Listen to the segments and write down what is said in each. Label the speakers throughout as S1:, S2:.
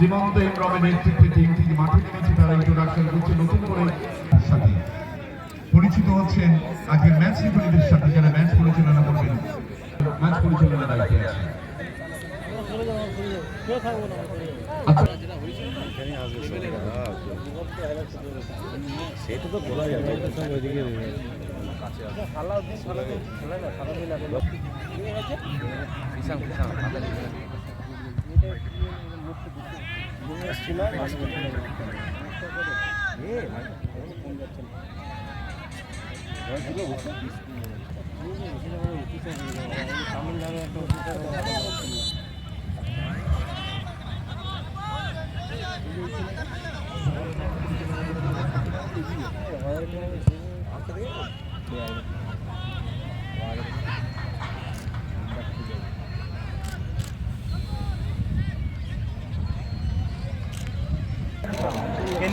S1: শ্রীমন্ত ইমরামের নেতৃত্বে টিমটি মাঠে নেমেছে তারা ইন্ট্রোডাকশন করছে নতুন করে সাথে। পরিচিত হচ্ছেন আজকের ম্যাচ রেফারিদের সাথে, যারা ম্যাচ পরিচালনা করবেন। ম্যাচ পরিচালনার দায়িত্বে আছে
S2: সেটা তো বলা যাবে ওইদিকে বলতে হয়নি দেখে না ছবিটা ঠিক আছে নিয়ে এসেছিল তামিলনাড়ু একটা ওষুধ Yeah.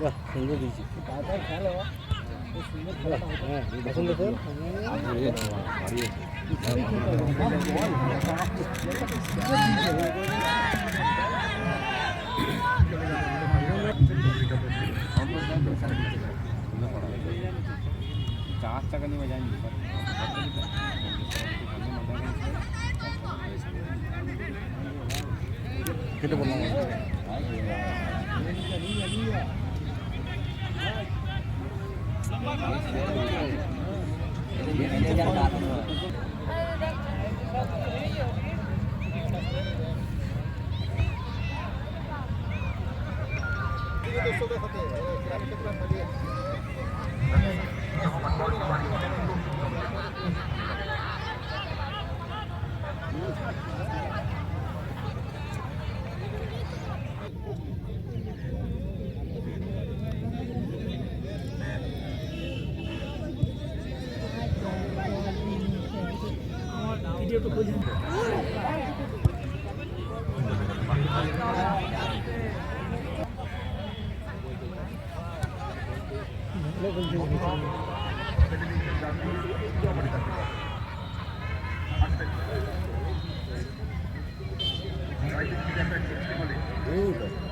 S2: বাহ সুন্দর দিয়েছি হ্যাঁ পছন্দ কর চার টাকা নিয়ে যায়নি কেটে বললাম টাইম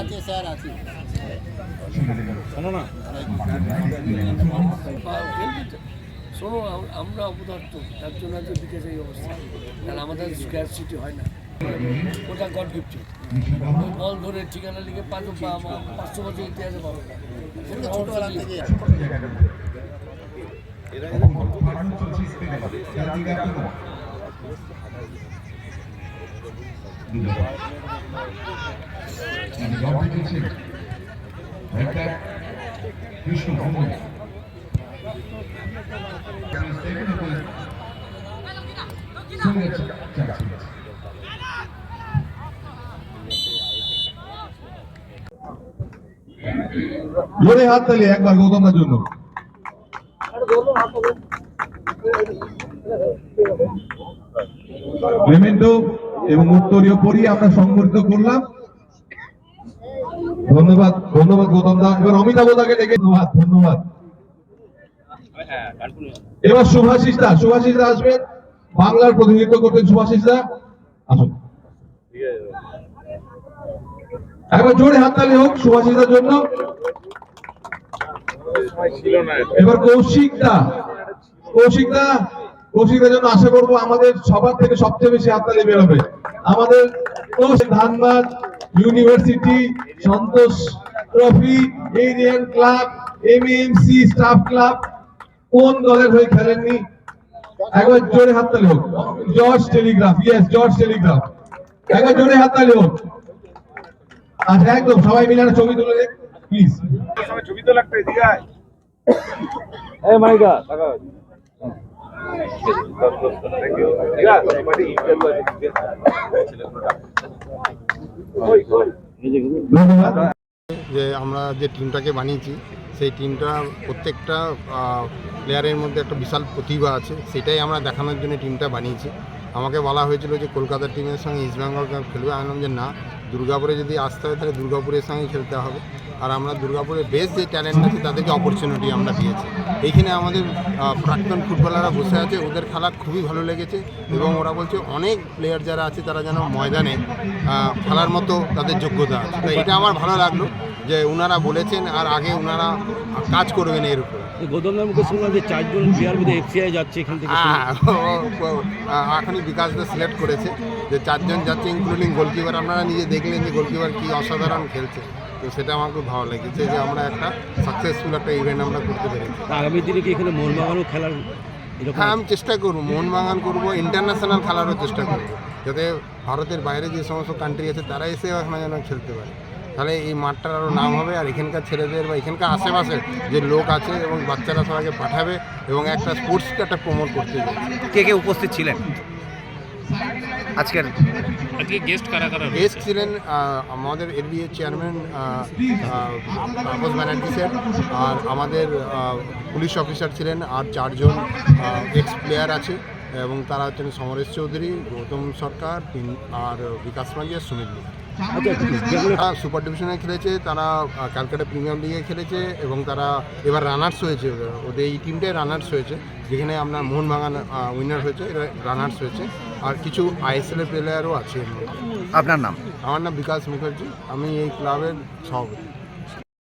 S3: আছে স্যার আছে
S2: শোনো
S4: আমরা অপদার্থ তার জন্য আজকে বিকাশ এই অবস্থা কারণ আমাদের স্কোয়ার সিটি হয় না ওটা গড গিফট বল ধরে ঠিকানা লিখে পাঁচ পাঁচশো বছর ইতিহাসে পাবো
S3: ছোটবেলা থেকে
S1: বাড়ানো জোরে হাত তালি একবার গৌতমের জন্য। মেমেন্টো এবং উত্তরীয় পড়িয়ে আমরা সংগঠিত করলাম। ধন্যবাদ ধন্যবাদ গৌতম দা। এবার অমিতাভ দাকে ডেকে ধন্যবাদ ধন্যবাদ। এবার সুভাষিস দা সুভাষিস দা আসবেন। বাংলার প্রতিনিধিত্ব করতেন সুভাষিস দা। আসুন। একবার জোরে হাততালি হোক সুভাষিস দার জন্য।
S5: এবার কৌশিক দা কৌশিক দা কৌশিকের জন্য আশা করব আমাদের সবার থেকে সবচেয়ে বেশি হাততালি বেরোবে। আমাদের Dhanbad university Santosh trophy Aryan club MMC staff club কোন দলের হয়ে খেলেননি? একবার জোরে হাততালি হোক। George Telegraph yes George Telegraph. একবার জোরে হাততালি হোক। আচ্ছা একদম সবাই মিলে একটা ছবি তুলে প্লিজ
S3: ছবি তো লাগবে এদিকে আয়।
S5: ধন্যবাদ
S6: যে আমরা যে টিমটাকে বানিয়েছি, সেই টিমটা প্রত্যেকটা প্লেয়ারের মধ্যে একটা বিশাল প্রতিভা আছে, সেটাই আমরা দেখানোর জন্য টিমটা বানিয়েছি। আমাকে বলা হয়েছিল যে কলকাতার টিমের সঙ্গে ইস্টবেঙ্গল খেলবে। আমি যে না, দুর্গাপুরে যদি আসতে হয়, তাহলে দুর্গাপুরের সঙ্গে খেলতে হবে। আর আমরা দুর্গাপুরের বেশ যে ট্যালেন্ট আছে তাদেরকে অপরচুনিটি আমরা দিয়েছি। এইখানে আমাদের প্রাক্তন ফুটবলাররা বসে আছে ওদের খেলা খুবই ভালো লেগেছে এবং ওরা বলছে অনেক প্লেয়ার যারা আছে তারা যেন ময়দানে খেলার মতো তাদের যোগ্যতা আছে। তো এটা আমার ভালো লাগল যে ওনারা বলেছেন আর আগে ওনারা কাজ করবেন এর উপরে।
S4: গৌতমদার মুখে শুনলাম যে চারজন প্লেয়ার বোধহয় এফসিআই যাচ্ছে এখান থেকে
S6: হ্যাঁ, এখনই বিকাশদা সিলেক্ট করেছে যে চারজন যাচ্ছে ইনক্লুডিং গোলকিপার আপনারা নিজে দেখলেন যে গোলকিপার কি অসাধারণ খেলছে। তো সেটা আমার খুব ভালো লেগেছে যে আমরা একটা সাকসেসফুল একটা ইভেন্ট আমরা করতে পেরেছি।
S4: আগামী দিনে কি এখানে মোহনবাগানও খেলার
S6: হ্যাঁ আমি চেষ্টা করব মোহনবাগান করব ইন্টারন্যাশনাল খেলারও চেষ্টা করব। যাতে ভারতের বাইরে যে সমস্ত কান্ট্রি আছে তারা এসে এখানে যেন খেলতে পারে। তাহলে এই মাঠটার আরও নাম হবে আর এখানকার ছেলেদের বা এখানকার আশেপাশে যে লোক আছে এবং বাচ্চারা সবাইকে পাঠাবে এবং একটা স্পোর্টসকে একটা প্রমোট করতে
S7: কে কে উপস্থিত ছিলেন? আজকের
S6: গেস্ট ছিলেন আমাদের LBA chairman Tapas Banerjee sir আর আমাদের পুলিশ অফিসার ছিলেন আর চারজন এক্স প্লেয়ার আছে এবং তারা হচ্ছেন সমরেশ চৌধুরী গৌতম সরকার আর বিকাশ মাঝি আর সুমিত তারা সুপার ডিভিশনে খেলেছে তারা ক্যালকাটা প্রিমিয়ার লিগে খেলেছে এবং তারা এবার রানার্স হয়েছে। ওদের এই টিমটাই রানার্স হয়েছে যেখানে আপনার মোহনবাগান উইনার হয়েছে এরা রানার্স হয়েছে। আর কিছু আইএসএল এর প্লেয়ারও আছে
S7: আপনার নাম?
S6: আমার নাম বিকাশ মুখার্জি। আমি এই ক্লাবের সভাপতি।